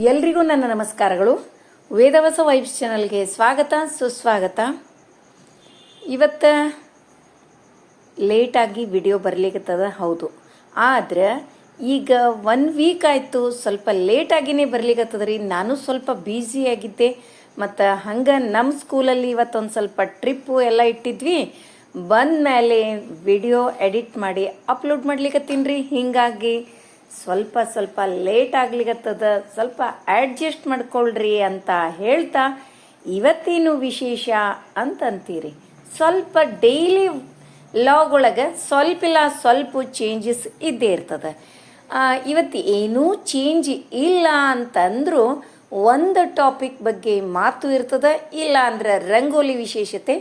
ಎಲ್ರಿಗೂ ನನ್ನ ನಮಸ್ಕಾರಗಳು. ವೇದವಸ ವೈಬ್ಸ್ ಚಾನಲ್ಗೆ ಸ್ವಾಗತ, ಸುಸ್ವಾಗತ. ಇವತ್ತು ಲೇಟಾಗಿ ವಿಡಿಯೋ ಬರ್ಲಿಕ್ಕತ್ತದ ಹೌದು. ಆದ್ರೆ ಈಗ ಒನ್ ವೀಕ್ ಆಯಿತು, ಸ್ವಲ್ಪ ಲೇಟಾಗಿನೇ ಬರ್ಲಿಕ್ಕತ್ತದ ರೀ. ನಾನು ಸ್ವಲ್ಪ ಬ್ಯುಸಿ ಆಗಿದ್ದೆ. ಮತ್ತು ಹಂಗೆ ನಮ್ಮ ಸ್ಕೂಲಲ್ಲಿ ಇವತ್ತೊಂದು ಸ್ವಲ್ಪ ಟ್ರಿಪ್ಪು ಎಲ್ಲ ಇಟ್ಟಿದ್ವಿ. ಬಂದ ಮೇಲೆ ವಿಡಿಯೋ ಎಡಿಟ್ ಮಾಡಿ ಅಪ್ಲೋಡ್ ಮಾಡ್ಲಿಕ್ಕತ್ತೀನಿ ರೀ. ಹೀಗಾಗಿ ಸ್ವಲ್ಪ ಸ್ವಲ್ಪ ಲೇಟ್ ಆಗ್ಲಿಕತ್ತದ, ಸ್ವಲ್ಪ ಅಡ್ಜಸ್ಟ್ ಮಾಡ್ಕೊಳ್ರಿ ಅಂತ ಹೇಳ್ತಾ ಇವತ್ತೇನು ವಿಶೇಷ ಅಂತಂತೀರಿ? ಸ್ವಲ್ಪ ಡೈಲಿ ಲಾಗ್ ಒಳಗೆ ಸ್ವಲ್ಪ ಇಲ್ಲ ಸ್ವಲ್ಪ ಚೇಂಜಸ್ ಇದ್ದೇ ಇರ್ತದೆ. ಇವತ್ತು ಏನೂ ಚೇಂಜ್ ಇಲ್ಲ ಅಂತಂದರೂ ಒಂದು ಟಾಪಿಕ್ ಬಗ್ಗೆ ಮಾತು ಇರ್ತದ ಇಲ್ಲ ಅಂದ್ರೆ ರಂಗೋಲಿ ವಿಶೇಷತೆ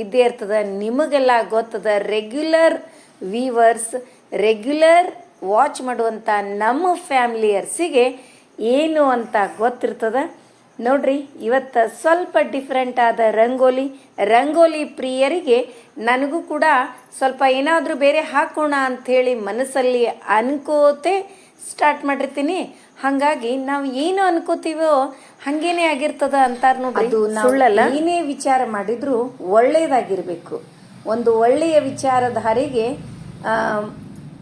ಇದ್ದೇ ಇರ್ತದ. ನಿಮಗೆಲ್ಲ ಗೊತ್ತದ ರೆಗ್ಯುಲರ್ ವೀವರ್ಸ್ ರೆಗ್ಯುಲರ್ ವಾಚ್ ಮಾಡುವಂಥ ನಮ್ಮ ಫ್ಯಾಮಿಲಿಯರ್ಸಿಗೆ ಏನು ಅಂತ ಗೊತ್ತಿರ್ತದೆ? ನೋಡ್ರಿ ಇವತ್ತು ಸ್ವಲ್ಪ ಡಿಫ್ರೆಂಟ್ ಆದ ರಂಗೋಲಿ. ರಂಗೋಲಿ ಪ್ರಿಯರಿಗೆ ನನಗೂ ಕೂಡ ಸ್ವಲ್ಪ ಏನಾದರೂ ಬೇರೆ ಹಾಕೋಣ ಅಂಥೇಳಿ ಮನಸ್ಸಲ್ಲಿ ಅನ್ಕೋತೆ ಸ್ಟಾರ್ಟ್ ಮಾಡಿರ್ತೀನಿ. ಹಾಗಾಗಿ ನಾವು ಏನು ಅನ್ಕೋತೀವೋ ಹಂಗೇನೆ ಆಗಿರ್ತದ ಅಂತಾರ ನೋಡ್ರಿ. ಸುಳ್ಳಲ್ಲ? ಏನೇ ವಿಚಾರ ಮಾಡಿದ್ರು ಒಳ್ಳೆಯದಾಗಿರ್ಬೇಕು ಒಂದು ಒಳ್ಳೆಯ ವಿಚಾರಧಾರಿಗೆ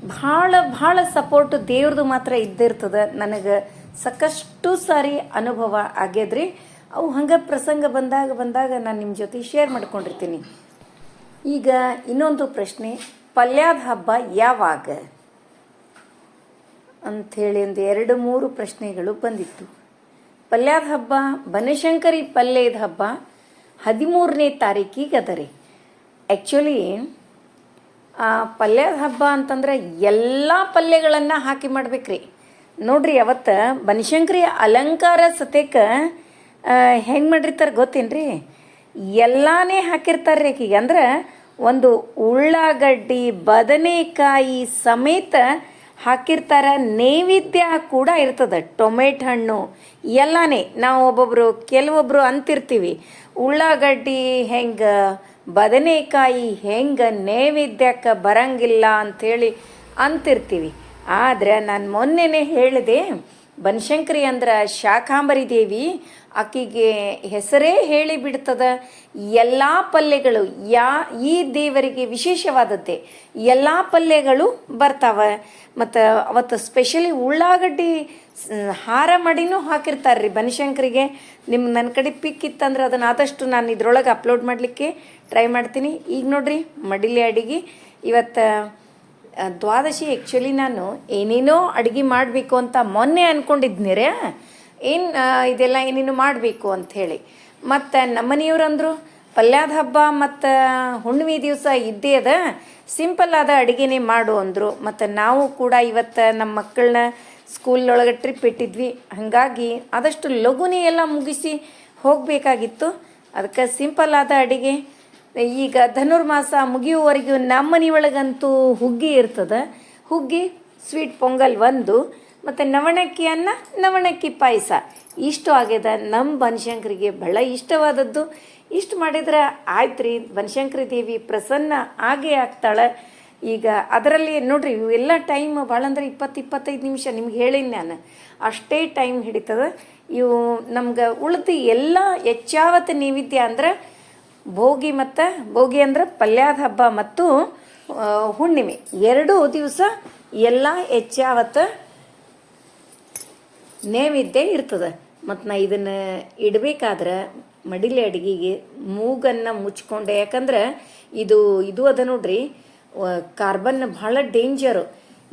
ಭಾಳ ಭಾಳ ಸಪೋರ್ಟ್ ದೇವ್ರದ್ದು ಮಾತ್ರ ಇದ್ದಿರ್ತದೆ. ನನಗೆ ಸಾಕಷ್ಟು ಸಾರಿ ಅನುಭವ ಆಗ್ಯದ್ರಿ. ಅವು ಹಂಗೆ ಪ್ರಸಂಗ ಬಂದಾಗ ಬಂದಾಗ ನಾನು ನಿಮ್ಮ ಜೊತೆ ಶೇರ್ ಮಾಡ್ಕೊಂಡಿರ್ತೀನಿ. ಈಗ ಇನ್ನೊಂದು ಪ್ರಶ್ನೆ, ಪಲ್ಯದ ಹಬ್ಬ ಯಾವಾಗ? ಅಂಥೇಳಿ ಒಂದು ಎರಡು, ಮೂರು ಪ್ರಶ್ನೆಗಳು ಬಂದಿತ್ತು. ಪಲ್ಯದ ಹಬ್ಬ, ಬನಶಂಕರಿ ಪಲ್ಯದ ಹಬ್ಬ, ಹದಿಮೂರನೇ ತಾರೀಕಿಗೆ ಅದರಿ ಆ್ಯಕ್ಚುಲಿ ಪಲ್ಯದ ಹಬ್ಬ ಅಂತಂದ್ರೆ ಎಲ್ಲ ಪಲ್ಯಗಳನ್ನು ಹಾಕಿ ಮಾಡ್ಬೇಕ್ರಿ. ನೋಡ್ರಿ ಅವತ್ತು ಬನಶಂಕರಿ ಅಲಂಕಾರ ಸತೇಕ ಹೆಂಗೆ ಮಾಡಿರ್ತಾರೆ ಗೊತ್ತೇನ್ರಿ? ಎಲ್ಲಾನೇ ಹಾಕಿರ್ತಾರೆ ಆಕಿಗೆ ಅಂದ್ರೆ ಒಂದು ಉಳ್ಳಾಗಡ್ಡಿ, ಬದನೆಕಾಯಿ ಸಮೇತ ಹಾಕಿರ್ತಾರೆ. ನೈವೇದ್ಯ ಕೂಡ ಇರ್ತದೆ. ಟೊಮೆಟ್ ಹಣ್ಣು, ಎಲ್ಲಾನೇ. ನಾವು ಒಬ್ಬೊಬ್ರು ಕೆಲವೊಬ್ರು ಅಂತಿರ್ತೀವಿ. ಉಳ್ಳಾಗಡ್ಡಿ ಹೆಂಗೆ ಬದನೆಕಾಯಿ ಹೆಂಗೆ ನೈವೇದ್ಯಕ್ಕೆ ಬರಂಗಿಲ್ಲ ಅಂಥೇಳಿ ಅಂತಿರ್ತೀವಿ. ಆದ್ರೆ ನಾನು ಮೊನ್ನೆನೇ ಹೇಳಿದೆ ಬನಶಂಕರಿ ಅಂದ್ರೆ ಶಾಖಾಂಬರಿ ದೇವಿ, ಆಕೆಗೆ ಹೆಸರೇ ಹೇಳಿ ಬಿಡ್ತದ ಎಲ್ಲ ಪಲ್ಯಗಳು, ಯಾ, ಈ ದೇವರಿಗೆ ವಿಶೇಷವಾದದ್ದೇ. ಎಲ್ಲ ಪಲ್ಯಗಳು ಬರ್ತಾವ. ಮತ್ತು ಅವತ್ತು ಸ್ಪೆಷಲಿ ಉಳ್ಳಾಗಡ್ಡಿ ಹಾರ ಮಾಡಿನೂ ಹಾಕಿರ್ತಾರೆ ರೀ ಬನಶಂಕರಿಗೆ. ನಿಮ್ಮ ನನ್ನ ಕಡೆ ಪಿಕ್ ಇತ್ತಂದ್ರೆ ಅದನ್ನು ಆದಷ್ಟು ನಾನು ಇದ್ರೊಳಗೆ ಅಪ್ಲೋಡ್ ಮಾಡಲಿಕ್ಕೆ ಟ್ರೈ ಮಾಡ್ತೀನಿ. ಈಗ ನೋಡ್ರಿ, ಮಡಿಲಿ ಅಡಿಗೆ. ಇವತ್ತು ದ್ವಾದಶಿ ಆ್ಯಕ್ಚುಲಿ ನಾನು ಏನೇನೋ ಅಡುಗೆ ಮಾಡಬೇಕು ಅಂತ ಮೊನ್ನೆ ಅಂದ್ಕೊಂಡಿದ್ನಿರೇ ಏನು ಇದೆಲ್ಲ ಏನೇನು ಮಾಡಬೇಕು ಅಂಥೇಳಿ ಮತ್ತು ನಮ್ಮನೆಯವ್ರು ಅಂದರು ಪಲ್ಯದ ಹಬ್ಬ ಮತ್ತು ಹುಣ್ಣಿಮೆ ದಿವಸ ಇದ್ದೇ ಅದ. ಸಿಂಪಲ್ ಆದ ಅಡುಗೆನೇ ಮಾಡು ಅಂದರು. ಮತ್ತು ನಾವು ಕೂಡ ಇವತ್ತು ನಮ್ಮ ಮಕ್ಕಳನ್ನ ಸ್ಕೂಲ್ನೊಳಗೆ ಟ್ರಿಪ್ ಇಟ್ಟಿದ್ವಿ. ಹಾಗಾಗಿ ಆದಷ್ಟು ಲಘುನೇ ಎಲ್ಲ ಮುಗಿಸಿ ಹೋಗಬೇಕಾಗಿತ್ತು. ಅದಕ್ಕೆ ಸಿಂಪಲ್ ಆದ ಅಡುಗೆ. ಈಗ ಧನುರ್ಮಾಸ ಮುಗಿಯುವವರೆಗೂ ನಮ್ಮ ಮನೆಯೊಳಗಂತೂ ಹುಗ್ಗಿ ಇರ್ತದೆ. ಹುಗ್ಗಿ, ಸ್ವೀಟ್ ಪೊಂಗಲ್ ಒಂದು, ಮತ್ತು ನವಣಕ್ಕಿ ಅನ್ನ ನವಣಕ್ಕಿ ಪಾಯಸ. ಇಷ್ಟು ಆಗ್ಯದ ನಮ್ಮ ಬನಶಂಕರಿಗೆ ಬಹಳ ಇಷ್ಟವಾದದ್ದು. ಇಷ್ಟು ಮಾಡಿದ್ರೆ ಆಯ್ತು ರೀ ಬನಶಂಕರಿ ದೇವಿ ಪ್ರಸನ್ನ ಆಗೇ ಆಗ್ತಾಳೆ. ಈಗ ಅದರಲ್ಲಿ ನೋಡ್ರಿ, ಇವೆಲ್ಲ ಟೈಮ್ ಭಾಳ ಅಂದ್ರೆ ಇಪ್ಪತ್ತು, ಇಪ್ಪತ್ತೈದು ನಿಮಿಷ ನಿಮ್ಗೆ ಹೇಳೀನಿ ನಾನು. ಅಷ್ಟೇ ಟೈಮ್ ಹಿಡಿತದ. ಇವು ನಮ್ಗೆ ಉಳಿದು ಎಲ್ಲ ಹೆಚ್ಚಾವತ್ತು ನೈವೇದ್ಯ ಅಂದ್ರೆ ಭೋಗಿ ಮತ್ತು ಭೋಗಿ ಅಂದ್ರೆ ಪಲ್ಯದ ಹಬ್ಬ ಮತ್ತು ಹುಣ್ಣಿಮೆ. ಎರಡೂ ದಿವಸ ಎಲ್ಲ ಹೆಚ್ಚಾವತ್ತ ನೇವಿದ್ದೆ ಇರ್ತದೆ. ಮತ್ತು ನಾ ಇದನ್ನು ಇಡಬೇಕಾದ್ರೆ ಮಡಿಲೆ ಅಡುಗೆಗೆ ಮೂಗನ್ನು ಮುಚ್ಕೊಂಡೆ. ಯಾಕಂದ್ರೆ ಇದು ಇದು ಅದ ನೋಡ್ರಿ ಕಾರ್ಬನ್ ಭಾಳ ಡೇಂಜರು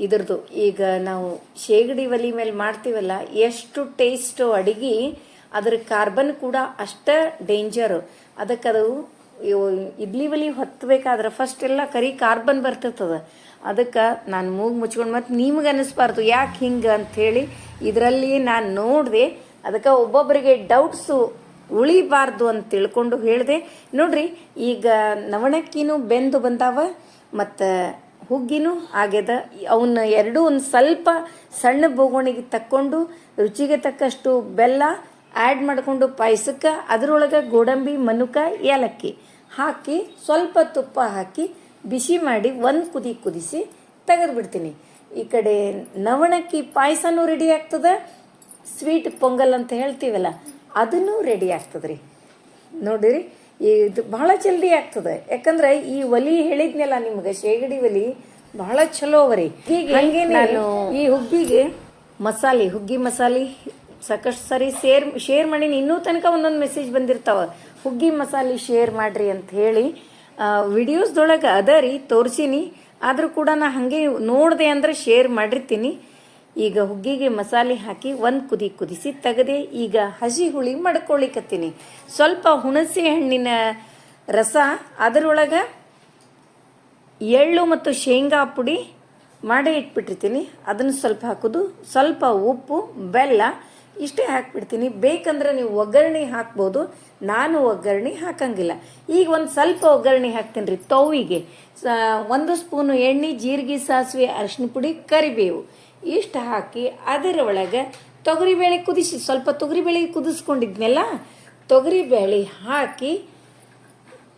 ಇದ್ರದ್ದು ಈಗ ನಾವು ಶೇಗಡಿ ಒಲಿ ಮೇಲೆ ಮಾಡ್ತೀವಲ್ಲ, ಎಷ್ಟು ಟೇಸ್ಟು ಅಡಿಗೆ ಅದ್ರ ಕಾರ್ಬನ್ ಕೂಡ ಅಷ್ಟೇ ಡೇಂಜರು. ಅದಕ್ಕೆ ಅದು ಇಡ್ಲಿ ಒಲಿ ಹೊತ್ತಬೇಕಾದ್ರೆ ಫಸ್ಟ್ ಎಲ್ಲ ಕರಿ ಕಾರ್ಬನ್ ಬರ್ತಿರ್ತದೆ. ಅದಕ್ಕೆ ನಾನು ಮೂಗು ಮುಚ್ಕೊಂಡು ಮತ್ತು ನಿಮ್ಗೆ ಅನ್ನಿಸ್ಬಾರ್ದು ಯಾಕೆ ಹಿಂಗೆ ಅಂಥೇಳಿ ಇದರಲ್ಲಿ ನಾನು ನೋಡಿದೆ. ಅದಕ್ಕೆ ಒಬ್ಬೊಬ್ಬರಿಗೆ ಡೌಟ್ಸು ಉಳಿಬಾರ್ದು ಅಂತ ತಿಳ್ಕೊಂಡು ಹೇಳಿದೆ. ನೋಡ್ರಿ, ಈಗ ನವಣಕ್ಕಿನೂ ಬೆಂದು ಬಂದಾವ, ಮತ್ತು ಹುಗ್ಗಿನೂ ಆಗ್ಯದ. ಅವನ್ನ ಎರಡೂ ಒಂದು ಸ್ವಲ್ಪ ಸಣ್ಣ ಬೋಗೋಣಿಗೆ ತಕ್ಕೊಂಡು ರುಚಿಗೆ ತಕ್ಕಷ್ಟು ಬೆಲ್ಲ ಆ್ಯಡ್ ಮಾಡಿಕೊಂಡು ಪಾಯಸಕ್ಕೆ ಅದರೊಳಗೆ ಗೋಡಂಬಿ ಮನುಕ ಏಲಕ್ಕಿ ಹಾಕಿ ಸ್ವಲ್ಪ ತುಪ್ಪ ಹಾಕಿ ಬಿಸಿ ಮಾಡಿ ಒಂದು ಕುದಿ ಕುದಿಸಿ ತೆಗೆದು ಬಿಡ್ತೀನಿ. ಈ ಕಡೆ ನವಣಕ್ಕಿ ಪಾಯಸನೂ ರೆಡಿ ಆಗ್ತದೆ? ಸ್ವೀಟ್ ಪೊಂಗಲ್ ಅಂತ ಹೇಳ್ತೀವಲ್ಲ ಅದನ್ನು ರೆಡಿ ಆಗ್ತದೆ ರೀ ನೋಡಿರಿ ಇದು ಭಾಳ ಜಲ್ದಿ ಆಗ್ತದೆ. ಯಾಕಂದ್ರೆ ಈ ಒಲಿ ಹೇಳಿದ್ನಲ್ಲ ನಿಮ್ಗೆ ಶೇಗಡಿ ಒಲಿ ಬಹಳ ಚಲೋ ಅವರಿ. ಹೀಗೆ ನಾನು ಈ ಹುಗ್ಗಿಗೆ ಮಸಾಲೆ ಹುಗ್ಗಿ ಮಸಾಲೆ ಸಾಕಷ್ಟು ಸರಿ ಸೇರ್ ಶೇರ್ ಮಾಡೀನಿ ಇನ್ನೂ ತನಕ ಒಂದೊಂದು ಮೆಸೇಜ್ ಬಂದಿರ್ತಾವ. ಹುಗ್ಗಿ ಮಸಾಲೆ ಶೇರ್ ಮಾಡ್ರಿ ಅಂತ ಹೇಳಿ ವಿಡಿಯೋಸ್ದೊಳಗೆ ಅದ ರೀ, ತೋರಿಸೀನಿ. ಆದರೂ ಕೂಡ ನಾ ಹಾಗೆ ನೋಡಿದೆ ಅಂದ್ರೆ ಶೇರ್ ಮಾಡಿರ್ತೀನಿ. ಈಗ ಹುಗ್ಗಿಗೆ ಮಸಾಲೆ ಹಾಕಿ ಒಂದು ಕುದಿ ಕುದಿಸಿ ತೆಗೆದೆ, ಈಗ ಹಸಿ ಹುಳಿ ಮಡ್ಕೊಳ್ಳಿಕತ್ತೀನಿ ಸ್ವಲ್ಪ ಹುಣಸೆ ಹಣ್ಣಿನ ರಸ, ಅದರೊಳಗೆ ಎಳ್ಳು ಮತ್ತು ಶೇಂಗಾ ಪುಡಿ ಮಾಡಿ ಇಟ್ಬಿಟ್ಟಿರ್ತೀನಿ. ಅದನ್ನು ಸ್ವಲ್ಪ ಹಾಕೋದು. ಸ್ವಲ್ಪ ಉಪ್ಪು, ಬೆಲ್ಲ ಇಷ್ಟೇ ಹಾಕ್ಬಿಡ್ತೀನಿ. ಬೇಕಂದ್ರೆ ನೀವು ಒಗ್ಗರಣೆ ಹಾಕ್ಬೋದು. ನಾನು ಒಗ್ಗರಣೆ ಹಾಕಂಗಿಲ್ಲ. ಈಗ ಒಂದು ಸ್ವಲ್ಪ ಒಗ್ಗರಣೆ ಹಾಕ್ತೀನಿ ರೀ ತೌವಿಗೆ ಒಂದು ಸ್ಪೂನು ಎಣ್ಣೆ, ಜೀರಿಗೆ, ಸಾಸಿವೆ ಅರಿಶಿನ ಪುಡಿ, ಕರಿಬೇವು ಇಷ್ಟು ಹಾಕಿ ಅದರ ಒಳಗೆ ತೊಗರಿಬೇಳೆ ಕುದಿಸಿ, ಸ್ವಲ್ಪ ತೊಗರಿಬೇಳೆ ಕುದಿಸ್ಕೊಂಡಿದ್ನಲ್ಲ, ತೊಗರಿಬೇಳೆ ಹಾಕಿ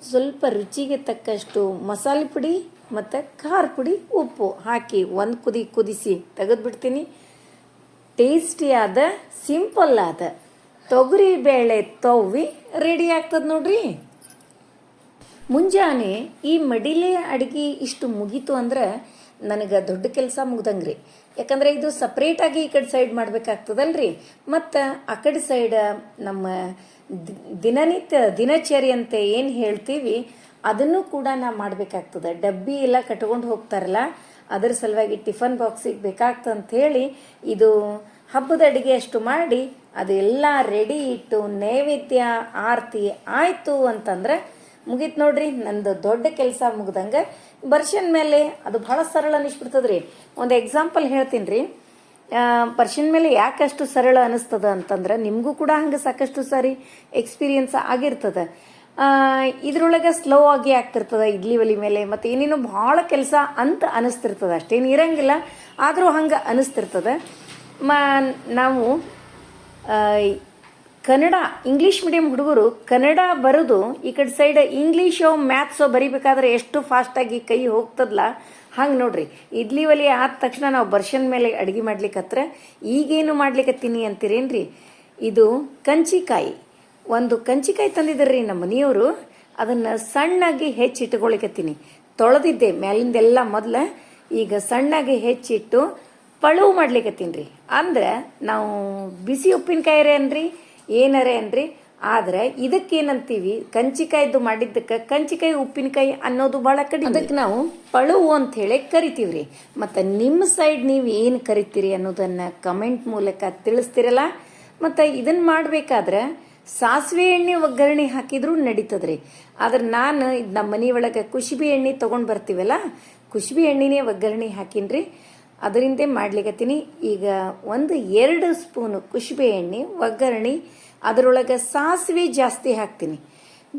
ಸ್ವಲ್ಪ ರುಚಿಗೆ ತಕ್ಕಷ್ಟು ಮಸಾಲೆ ಪುಡಿ ಮತ್ತು ಖಾರ ಪುಡಿ, ಉಪ್ಪು ಹಾಕಿ ಒಂದು ಕುದಿ ಕುದಿಸಿ ತೆಗೆದುಬಿಡ್ತೀನಿ. ಟೇಸ್ಟಿಯಾದ ಸಿಂಪಲ್ ಆದ ತೊಗರಿ ಬೇಳೆ ತೊವ್ವಿ ರೆಡಿ ಆಗ್ತದೆ ನೋಡ್ರಿ. ಮುಂಜಾನೆ ಈ ಮಡಿಲೆ ಅಡುಗೆ ಇಷ್ಟು ಮುಗೀತು ಅಂದ್ರೆ ನನಗೆ ದೊಡ್ಡ ಕೆಲಸ ಮುಗ್ದಂಗೆ ರೀ ಯಾಕಂದ್ರೆ ಇದು ಸಪ್ರೇಟಾಗಿ ಈ ಕಡೆ ಸೈಡ್ ಮಾಡಬೇಕಾಗ್ತದಲ್ರಿ. ಮತ್ತು ಆ ಕಡೆ ಸೈಡ್ ನಮ್ಮ ದಿನನಿತ್ಯ ದಿನಚರಿ ಅಂತ ಏನು ಹೇಳ್ತೀವಿ, ಅದನ್ನು ಕೂಡ ನಾ ಮಾಡಬೇಕಾಗ್ತದೆ. ಡಬ್ಬಿ ಎಲ್ಲ ಕಟ್ಕೊಂಡು ಹೋಗ್ತಾರಲ್ಲ ಅದರ ಸಲುವಾಗಿ ಟಿಫನ್ ಬಾಕ್ಸಿಗೆ ಬೇಕಾಗ್ತದೆ ಅಂತ ಹೇಳಿ ಇದು ಹಬ್ಬದ ಅಡುಗೆ ಅಷ್ಟು ಮಾಡಿ ಅದೆಲ್ಲ ರೆಡಿ ಇಟ್ಟು ನೈವೇದ್ಯ ಆರತಿ ಆಯಿತು ಅಂತಂದ್ರೆ ಮುಗೀತು ನೋಡ್ರಿ. ನಂದು ದೊಡ್ಡ ಕೆಲಸ ಮುಗ್ದಂಗೆ ಬರ್ಷನ್ ಮೇಲೆ ಅದು ಭಾಳ ಸರಳ ಅನಿಸ್ಬಿಡ್ತದೆ ರೀ ಒಂದು ಎಕ್ಸಾಂಪಲ್ ಹೇಳ್ತೀನಿ ರೀ ಪರ್ಷನ್ ಮೇಲೆ ಯಾಕಷ್ಟು ಸರಳ ಅನಿಸ್ತದ ಅಂತಂದ್ರೆ ನಿಮಗೂ ಕೂಡ ಹಂಗೆ ಸಾಕಷ್ಟು ಸಾರಿ ಎಕ್ಸ್ಪೀರಿಯನ್ಸ್ ಆಗಿರ್ತದೆ. ಇದ್ರೊಳಗೆ ಸ್ಲೋ ಆಗಿ ಆಗ್ತಿರ್ತದೆ, ಇಡ್ಲಿ ಒಲಿ ಮೇಲೆ, ಮತ್ತು ಏನೇನು ಭಾಳ ಕೆಲಸ ಅಂತ ಅನಿಸ್ತಿರ್ತದೆ ಅಷ್ಟೇನು ಇರಂಗಿಲ್ಲ, ಆದರೂ ಹಂಗೆ ಅನಿಸ್ತಿರ್ತದೆ. ಮ, ನಾವು ಕನ್ನಡ ಇಂಗ್ಲೀಷ್ ಮೀಡಿಯಂ ಹುಡುಗರು ಕನ್ನಡ ಬರೆದು, ಈ ಕಡೆ ಸೈಡ್ ಇಂಗ್ಲೀಷೋ ಮ್ಯಾಥ್ಸೋ ಬರಿಬೇಕಾದ್ರೆ ಎಷ್ಟು ಫಾಸ್ಟಾಗಿ ಕೈ ಹೋಗ್ತದಲ್ಲ ಹಂಗೆ ನೋಡ್ರಿ. ಇಡ್ಲಿ ಒಲಿ ಆದ ತಕ್ಷಣ ನಾವು ಬರ್ಷನ್ ಮೇಲೆ ಅಡುಗೆ ಮಾಡ್ಲಿಕ್ಕತ್ರ ಈಗೇನು ಮಾಡ್ಲಿಕ್ಕತ್ತೀನಿ ಅಂತೀರೇನ್ರಿ? ಇದು ಕಂಚಿಕಾಯಿ. ಒಂದು ಕಂಚಿಕಾಯಿ ತಂದಿದ್ರಿ ನಮ್ಮ ಮನೆಯವರು. ಅದನ್ನು ಸಣ್ಣಾಗಿ ಹೆಚ್ಚಿಟ್ಕೊಳಿಕತ್ತೀನಿ ತೊಳೆದಿದ್ದೆ ಮ್ಯಾಲಿಂದೆಲ್ಲ ಮೊದಲ. ಈಗ ಸಣ್ಣಾಗಿ ಹೆಚ್ಚಿಟ್ಟು ಪಳುವು ಮಾಡ್ಲಿಕ್ಕತ್ತೀನಿ ರೀ ಅಂದ್ರೆ ನಾವು ಬಿಸಿ ಉಪ್ಪಿನಕಾಯಿ ಅನ್ರಿ ಏನರೇ ಅನ್ರಿ. ಆದ್ರೆ ಇದಕ್ಕೇನಂತೀವಿ, ಕಂಚಿಕಾಯ್ದು ಮಾಡಿದ್ದಕ್ಕೆ ಕಂಚಿಕಾಯಿ ಉಪ್ಪಿನಕಾಯಿ ಅನ್ನೋದು ಭಾಳ ಕಡಿಮೆ. ಅದಕ್ಕೆ ನಾವು ಪಳುವು ಅಂತ ಹೇಳಿ ಕರಿತೀವ್ರಿ. ಮತ್ತು ನಿಮ್ಮ ಸೈಡ್ ನೀವು ಏನು ಕರಿತೀರಿ ಅನ್ನೋದನ್ನ ಕಮೆಂಟ್ ಮೂಲಕ ತಿಳಿಸ್ತಿರಲ್ಲ. ಮತ್ತು ಇದನ್ನ ಮಾಡಬೇಕಾದ್ರೆ ಸಾಸಿವೆ ಎಣ್ಣೆ ಒಗ್ಗರಣೆ ಹಾಕಿದ್ರೂ ನಡೀತದ್ರಿ. ಆದ್ರೆ ನಾನು ಇದು ನಮ್ಮ ಒಳಗೆ ಕುಶಿಬಿ ಎಣ್ಣೆ ತೊಗೊಂಡು ಬರ್ತೀವಲ್ಲ ಕುಶಿಬಿ ಎಣ್ಣೆನೇ ಒಗ್ಗರಣೆ ಹಾಕಿನ್ರಿ. ಅದರಿಂದ ಮಾಡ್ಲಿಕತ್ತೀನಿ. ಈಗ ಒಂದು ಎರಡು ಸ್ಪೂನು ಕುಶಿಬೆ ಎಣ್ಣೆ ಒಗ್ಗರಣೆ, ಅದರೊಳಗೆ ಸಾಸಿವೆ ಜಾಸ್ತಿ ಹಾಕ್ತೀನಿ.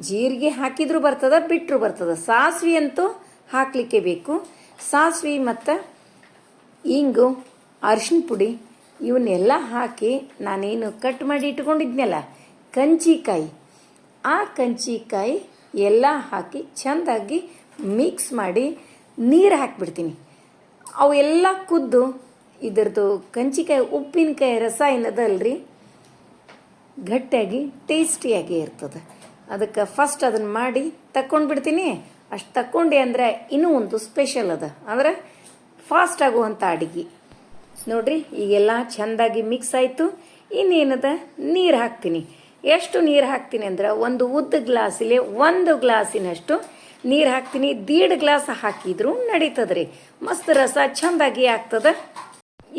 ಜೀರಿಗೆ ಹಾಕಿದ್ರೂ ಬರ್ತದ ಬಿಟ್ಟರು ಬರ್ತದ. ಸಾಸಿವೆ ಅಂತೂ ಹಾಕಲಿಕ್ಕೆ ಬೇಕು. ಸಾಸಿವೆ ಮತ್ತು ಇಂಗು ಅರಿಶಿನ ಪುಡಿ ಇವನ್ನೆಲ್ಲ ಹಾಕಿ ನಾನೇನು ಕಟ್ ಮಾಡಿ ಇಟ್ಕೊಂಡಿದ್ನಲ್ಲ ಕಂಚಿಕಾಯಿ. ಆ ಕಂಚಿಕಾಯಿ ಎಲ್ಲ ಹಾಕಿ ಚೆಂದಾಗಿ ಮಿಕ್ಸ್ ಮಾಡಿ ನೀರು ಹಾಕಿಬಿಡ್ತೀನಿ. ಅವು ಎಲ್ಲ ಕುದ್ದು, ಇದರದ್ದು ಕಂಚಿಕಾಯಿ ಉಪ್ಪಿನಕಾಯಿ ರಸ ಏನದಲ್ರಿ? ಗಟ್ಟಿಯಾಗಿ, ಟೇಸ್ಟಿಯಾಗಿ ಇರ್ತದೆ. ಅದಕ್ಕೆ ಫಸ್ಟ್ ಅದನ್ನು ಮಾಡಿ ತಕ್ಕೊಂಡು ಬಿಡ್ತೀನಿ ಅಷ್ಟು ತಕ್ಕೊಂಡೆ ಅಂದರೆ ಇನ್ನೂ ಒಂದು ಸ್ಪೆಷಲ್ ಅದ. ಅಂದರೆ ಫಾಸ್ಟ್ ಆಗುವಂಥ ಅಡಿಗೆ. ನೋಡ್ರಿ, ಈಗೆಲ್ಲ ಚೆಂದಾಗಿ ಮಿಕ್ಸ್ ಆಯಿತು. ಇನ್ನೇನದ? ನೀರು ಹಾಕ್ತೀನಿ. ಎಷ್ಟು ನೀರು ಹಾಕ್ತೀನಿ ಅಂದ್ರೆ ಒಂದು ಉದ್ದ ಗ್ಲಾಸಲ್ಲಿ ಒಂದು ಗ್ಲಾಸಿನಷ್ಟು ನೀರು ಹಾಕ್ತೀನಿ. ದೀಡ್ ಗ್ಲಾಸ್ ಹಾಕಿದ್ರು ನಡೀತದ್ರಿ. ಮಸ್ತ್ ರಸ ಚೆಂದಾಗಿ ಆಗ್ತದ.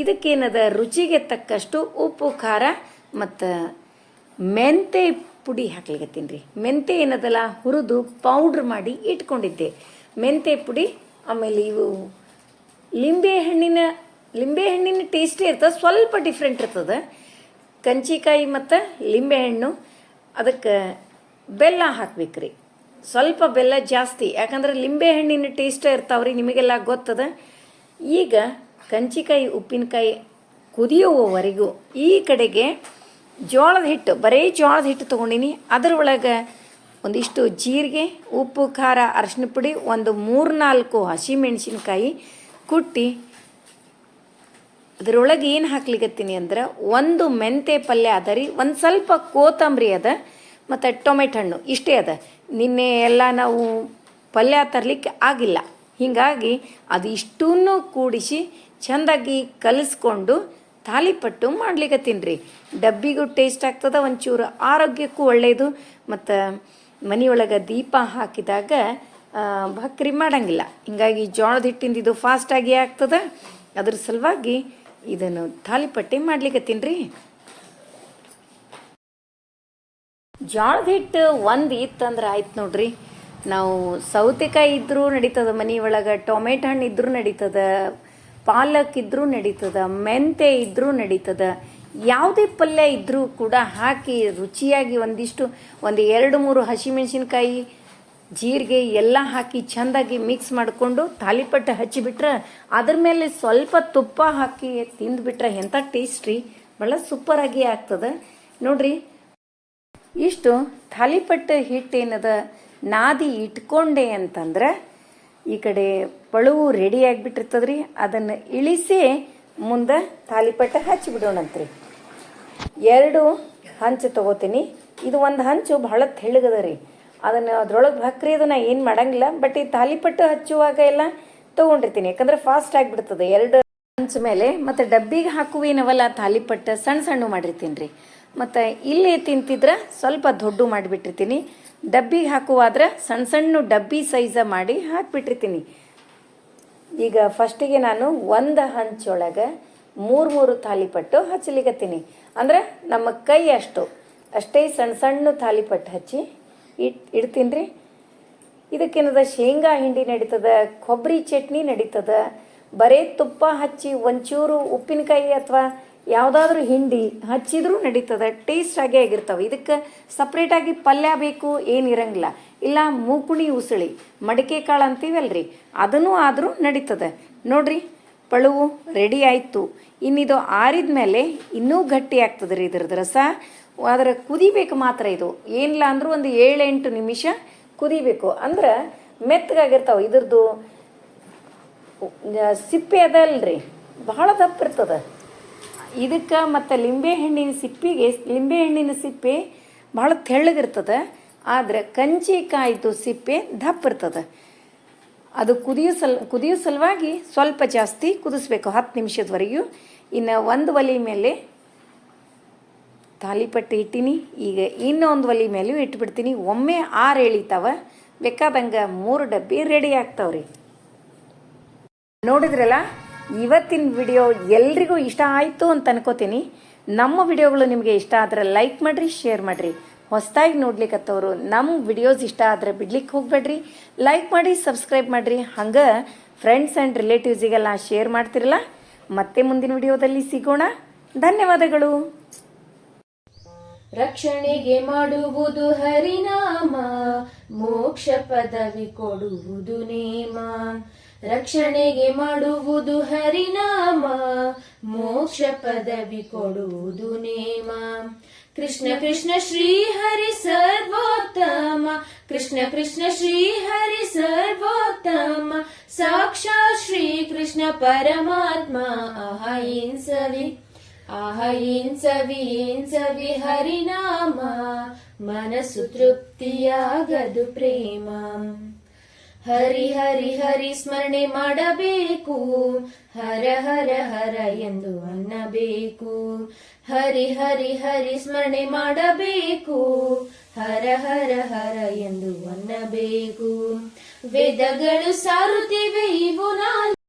ಇದಕ್ಕೇನದ ರುಚಿಗೆ ತಕ್ಕಷ್ಟು ಉಪ್ಪು, ಖಾರ ಮತ್ತು ಮೆಂತೆ ಪುಡಿ ಹಾಕ್ಲಿಕತ್ತೀನಿ ರೀ ಮೆಂತೆ ಏನದಲ್ಲ, ಹುರಿದು ಪೌಡ್ರ್ ಮಾಡಿ ಇಟ್ಕೊಂಡಿದ್ದೆ. ಮೆಂತೆ ಪುಡಿ, ಆಮೇಲೆ ಇವು ಲಿಂಬೆ ಹಣ್ಣಿನ ಲಿಂಬೆ ಹಣ್ಣಿನ ಟೇಸ್ಟೇ ಇರ್ತದೆ, ಸ್ವಲ್ಪ ಡಿಫ್ರೆಂಟ್ ಇರ್ತದೆ. ಕಂಚಿಕಾಯಿ ಮತ್ತು ಲಿಂಬೆಹಣ್ಣು, ಅದಕ್ಕೆ ಬೆಲ್ಲ ಹಾಕ್ಬೇಕ್ರಿ. ಸ್ವಲ್ಪ ಬೆಲ್ಲ ಜಾಸ್ತಿ, ಯಾಕಂದ್ರೆ ಲಿಂಬೆ ಹಣ್ಣಿನ ಟೇಸ್ಟ್ ಇರ್ತಾವ್ರಿ, ನಿಮಗೆಲ್ಲ ಗೊತ್ತದ. ಈಗ ಕಂಚಿಕಾಯಿ, ಉಪ್ಪಿನಕಾಯಿ ಕುದಿಯುವವರೆಗೂ ಈ ಕಡೆಗೆ ಜೋಳದ ಹಿಟ್ಟು, ಬರೀ ಜೋಳದ ಹಿಟ್ಟು ತೊಗೊಂಡಿನಿ. ಅದರೊಳಗೆ ಒಂದಿಷ್ಟು ಜೀರಿಗೆ, ಉಪ್ಪು, ಖಾರ ಅರಶಿನ ಪುಡಿ, ಒಂದು ಮೂರು ನಾಲ್ಕು ಹಸಿಮೆಣಸಿನ್ಕಾಯಿ ಕುಟ್ಟಿ ಅದರೊಳಗೆ ಏನು ಹಾಕ್ಲಿಕ್ಕತ್ತೀನಿ ಅಂದ್ರೆ ಒಂದು ಮೆಂತೆ ಪಲ್ಯ ಅದ ರೀ, ಒಂದು ಸ್ವಲ್ಪ ಕೋತಂಬರಿ ಅದ, ಮತ್ತು ಟೊಮೆಟೊ ಹಣ್ಣು, ಇಷ್ಟೇ ಅದ. ನಿನ್ನೆ ಎಲ್ಲ ನಾವು ಪಲ್ಯ ತರಲಿಕ್ಕೆ ಆಗಿಲ್ಲ. ಹೀಗಾಗಿ ಅದು ಇಷ್ಟನ್ನು ಕೂಡಿಸಿ ಚೆಂದಾಗಿ ಕಲಿಸ್ಕೊಂಡು ತಾಲಿಪಟ್ಟು ಮಾಡ್ಲಿಕತ್ತೀನಿ ರೀ. ಡಬ್ಬಿಗೂ ಟೇಸ್ಟ್ ಆಗ್ತದ, ಒಂಚೂರು ಆರೋಗ್ಯಕ್ಕೂ ಒಳ್ಳೆಯದು ಮತ್ತು ಮನೆಯೊಳಗೆ ದೀಪ ಹಾಕಿದಾಗ ಬಕ್ರಿ ಭಕ್ರಿ ಮಾಡಂಗಿಲ್ಲ. ಹಿಂಗಾಗಿ ಜೋಳದ ಹಿಟ್ಟಿಂದ ಇದು ಫಾಸ್ಟಾಗಿ ಆಗ್ತದೆ. ಅದ್ರ ಸಲುವಾಗಿ ಇದನ್ನು ತಾಲಿಪಟ್ಟಿ ಮಾಡ್ಲಿಕ್ಕೆ ರೀ ಜೋಳದ ಹಿಟ್ಟು ಒಂದು ಇತ್ತಂದ್ರೆ ಆಯ್ತು ನೋಡ್ರಿ. ನಾವು ಸೌತೆಕಾಯಿ ಇದ್ದರೂ ನಡೀತದ ಮನೆ ಒಳಗೆ, ಟೊಮೆಟೊ ಹಣ್ಣು ಇದ್ದರೂ ನಡೀತದ, ಪಾಲಕ್ ಇದ್ದರೂ ನಡೀತದ ಮೆಂತೆ ಇದ್ದರೂ ನಡೀತದ, ಯಾವುದೇ ಪಲ್ಯ ಇದ್ದರೂ ಕೂಡ ಹಾಕಿ ರುಚಿಯಾಗಿ ಒಂದಿಷ್ಟು, ಒಂದು ಎರಡು ಮೂರು ಹಸಿಮೆಣಸಿನ್ಕಾಯಿ ಜೀರಿಗೆ ಎಲ್ಲ ಹಾಕಿ ಚೆಂದಾಗಿ ಮಿಕ್ಸ್ ಮಾಡಿಕೊಂಡು ತಾಲಿಪಟ್ಟು ಹಚ್ಚಿಬಿಟ್ರೆ ಅದ್ರ ಮೇಲೆ ಸ್ವಲ್ಪ ತುಪ್ಪ ಹಾಕಿ ತಿಂದುಬಿಟ್ರೆ ಎಂಥ ಟೇಸ್ಟ್ ರೀ ಭಾಳ ಸೂಪರಾಗಿ ಆಗ್ತದೆ. ನೋಡ್ರಿ, ಇಷ್ಟು ತಾಲಿಪಟ್ಟ ಹಿಟ್ಟೇನದ ನಾದಿ ಇಟ್ಕೊಂಡೆ ಅಂತಂದ್ರೆ ಈ ಕಡೆ ಪಳುವು ರೆಡಿ ಆಗಿಬಿಟ್ಟಿರ್ತದ್ರಿ. ಅದನ್ನು ಇಳಿಸಿ ಮುಂದೆ ತಾಲಿಪಟ್ಟ ಹಚ್ಚಿಬಿಡೋಣಂತ್ರಿ. ಎರಡು ಹಂಚು ತಗೋತೀನಿ. ಇದು ಒಂದು ಹಂಚು ಭಾಳ ತೆಳ್ಳಗದ ರೀ. ಅದನ್ನು ಅದ್ರೊಳಗೆ ಭಕ್ರಿ ಅದನ್ನು ಏನು ಮಾಡಂಗಿಲ್ಲ ಬಟ್ ಈ ತಾಲಿಪಟ್ಟು ಹಚ್ಚುವಾಗ ಎಲ್ಲ ತೊಗೊಂಡಿರ್ತೀನಿ. ಯಾಕಂದ್ರೆ ಫಾಸ್ಟ್ ಆಗಿಬಿಡ್ತದೆ. ಎರಡು ಹಂಚ ಮೇಲೆ ಮತ್ತು ಡಬ್ಬಿಗೆ ಹಾಕುವೇನವಲ್ಲ ತಾಲಿಪಟ್ಟು ಸಣ್ಣ ಸಣ್ಣ ಮಾಡಿರ್ತೀನಿ ರೀ ಮತ್ತು ಇಲ್ಲಿ ತಿಂತಿದ್ರೆ ಸ್ವಲ್ಪ ದೊಡ್ಡ ಮಾಡಿಬಿಟ್ಟಿರ್ತೀನಿ. ಡಬ್ಬಿಗೆ ಹಾಕುವಾದ್ರೆ ಸಣ್ಣ ಸಣ್ಣ ಡಬ್ಬಿ ಸೈಜ ಮಾಡಿ ಹಾಕಿಬಿಟ್ಟಿರ್ತೀನಿ. ಈಗ ಫಸ್ಟಿಗೆ ನಾನು ಒಂದು ಹಂಚೊಳಗೆ ಮೂರು ಮೂರು ತಾಲಿಪಟ್ಟು ಹಚ್ಚಲಿಕತ್ತೀನಿ. ಅಂದ್ರೆ ನಮ್ಮ ಕೈ ಅಷ್ಟು, ಅಷ್ಟೇ ಸಣ್ಣ ಸಣ್ಣ ತಾಲಿಪಟ್ಟು ಹಚ್ಚಿ ಇಟ್ ಇಡ್ತೀನಿ ರೀ ಇದಕ್ಕೇನದ ಶೇಂಗಾ ಹಿಂಡಿ ನಡೀತದ ಕೊಬ್ಬರಿ ಚಟ್ನಿ ನಡೀತದ, ಬರೇ ತುಪ್ಪ ಹಚ್ಚಿ ಒಂಚೂರು ಉಪ್ಪಿನಕಾಯಿ ಅಥವಾ ಯಾವುದಾದ್ರೂ ಹಿಂಡಿ ಹಚ್ಚಿದ್ರೂ ನಡೀತದೆ ಟೇಸ್ಟ್ ಆಗೇ ಆಗಿರ್ತವೆ. ಇದಕ್ಕೆ ಸಪ್ರೇಟಾಗಿ ಪಲ್ಯ ಬೇಕು ಏನಿರಂಗಿಲ್ಲ ಇಲ್ಲ ಮೂಕುಣಿ ಉಸುಳಿ, ಮಡಿಕೆ ಕಾಳು ಅಂತೀವಲ್ರಿ, ಅದನ್ನು ಆದರೂ ನಡೀತದೆ. ನೋಡ್ರಿ, ಪಳುವು ರೆಡಿ ಆಯಿತು. ಇನ್ನಿದು ಆರಿದ ಮೇಲೆ ಇನ್ನೂ ಗಟ್ಟಿ ಆಗ್ತದೆ ರೀ ಇದ್ರದ್ದು ರಸ. ಅದರ ಕುದಿಬೇಕು ಮಾತ್ರ ಇದು. ಏನಿಲ್ಲ ಅಂದರೂ ಒಂದು ಏಳೆಂಟು ನಿಮಿಷ ಕುದಿಬೇಕು. ಅಂದ್ರೆ ಮೆತ್ತಗಾಗಿರ್ತಾವೆ. ಇದ್ರದ್ದು ಸಿಪ್ಪೆ ಅದಲ್ರಿ ಬಹಳ ದಪ್ಪ ಇರ್ತದೆ. ಇದಕ್ಕೆ ಮತ್ತು ಲಿಂಬೆಹಣ್ಣಿನ ಸಿಪ್ಪಿಗೆ ಲಿಂಬೆ ಹಣ್ಣಿನ ಸಿಪ್ಪೆ ಭಾಳ ತೆಳ್ಳಗಿರ್ತದೆ. ಆದರೆ ಕಂಚಿಕಾಯ್ದು ಸಿಪ್ಪೆ ದಪ್ಪ ಇರ್ತದೆ. ಅದು ಕುದಿಯೋ ಸಲ್ ಕುದಿಯೋ ಸಲುವಾಗಿ ಸ್ವಲ್ಪ ಜಾಸ್ತಿ ಕುದಿಸ್ಬೇಕು. ಹತ್ತು ನಿಮಿಷದವರೆಗೂ. ಇನ್ನು ಒಂದು ಒಲೆ ಮೇಲೆ ತಾಲಿಪಟ್ಟು ಇಟ್ಟಿನಿ. ಈಗ ಇನ್ನೊಂದು ಒಲೆ ಮೇಲೂ ಇಟ್ಬಿಡ್ತೀನಿ. ಒಮ್ಮೆ ಆರು ಎಳಿತಾವ. ಬೇಕಾದಂಗೆ ಮೂರು ಡಬ್ಬಿ ರೆಡಿ ಆಗ್ತಾವ್ರಿ. ನೋಡಿದ್ರಲ್ಲ, ಇವತ್ತಿನ ವಿಡಿಯೋ ಎಲ್ರಿಗೂ ಇಷ್ಟ ಆಯಿತು ಅಂತ ಅನ್ಕೋತೀನಿ. ನಮ್ಮ ವಿಡಿಯೋಗಳು ನಿಮಗೆ ಇಷ್ಟ ಆದರೆ ಲೈಕ್ ಮಾಡಿರಿ ಶೇರ್ ಮಾಡಿರಿ. ಹೊಸದಾಗಿ ನೋಡ್ಲಿಕ್ಕತ್ತವರು ನಮ್ಮ ವಿಡಿಯೋಸ್ ಇಷ್ಟ ಆದರೆ ಬಿಡ್ಲಿಕ್ಕೆ ಹೋಗ್ಬೇಡ್ರಿ. ಲೈಕ್ ಮಾಡಿ ಸಬ್ಸ್ಕ್ರೈಬ್ ಮಾಡಿರಿ. ಹಂಗೆ ಫ್ರೆಂಡ್ಸ್ ಆ್ಯಂಡ್ ರಿಲೇಟಿವ್ಸಿಗೆಲ್ಲ ಶೇರ್ ಮಾಡ್ತಿರಲ್ಲ. ಮತ್ತೆ ಮುಂದಿನ ವಿಡಿಯೋದಲ್ಲಿ ಸಿಗೋಣ. ಧನ್ಯವಾದಗಳು. ರಕ್ಷಣೆಗೆ ಮಾಡುವುದು ಹರಿನಾಮ, ಮೋಕ್ಷ ಪದವಿ ಕೊಡುವುದು ನೇಮ. ರಕ್ಷಣೆಗೆ ಮಾಡುವುದು ಹರಿನಾಮ, ಮೋಕ್ಷ ಪದವಿ ಕೊಡುವುದು ನೇಮ. ಕೃಷ್ಣ ಕೃಷ್ಣ ಶ್ರೀ ಹರಿ ಸರ್ವೋತ್ತಮ, ಕೃಷ್ಣ ಕೃಷ್ಣ ಶ್ರೀ ಹರಿ ಸರ್ವೋತ್ತಮ. ಸಾಕ್ಷಾತ್ ಶ್ರೀ ಕೃಷ್ಣ ಪರಮಾತ್ಮ ಅಹಿಂಸವಿ ಅಹಿಂಸವಿ ಹಿಂಸವಿ ಹರಿನಾಮ ಮನಸ್ಸು ತೃಪ್ತಿಯಾಗದು ಪ್ರೇಮ. ಹರಿ ಹರಿ ಹರಿ ಸ್ಮರಣೆ ಮಾಡಬೇಕು, ಹರ ಹರ ಹರ ಎಂದು ಅನ್ನಬೇಕು. ಹರಿ ಹರಿ ಹರಿ ಸ್ಮರಣೆ ಮಾಡಬೇಕು, ಹರ ಹರ ಹರ ಎಂದು ಅನ್ನಬೇಕು. ವೇದಗಳು ಸಾರುತ್ತಿವೆ, ಇವು ನಾಲ್ಕು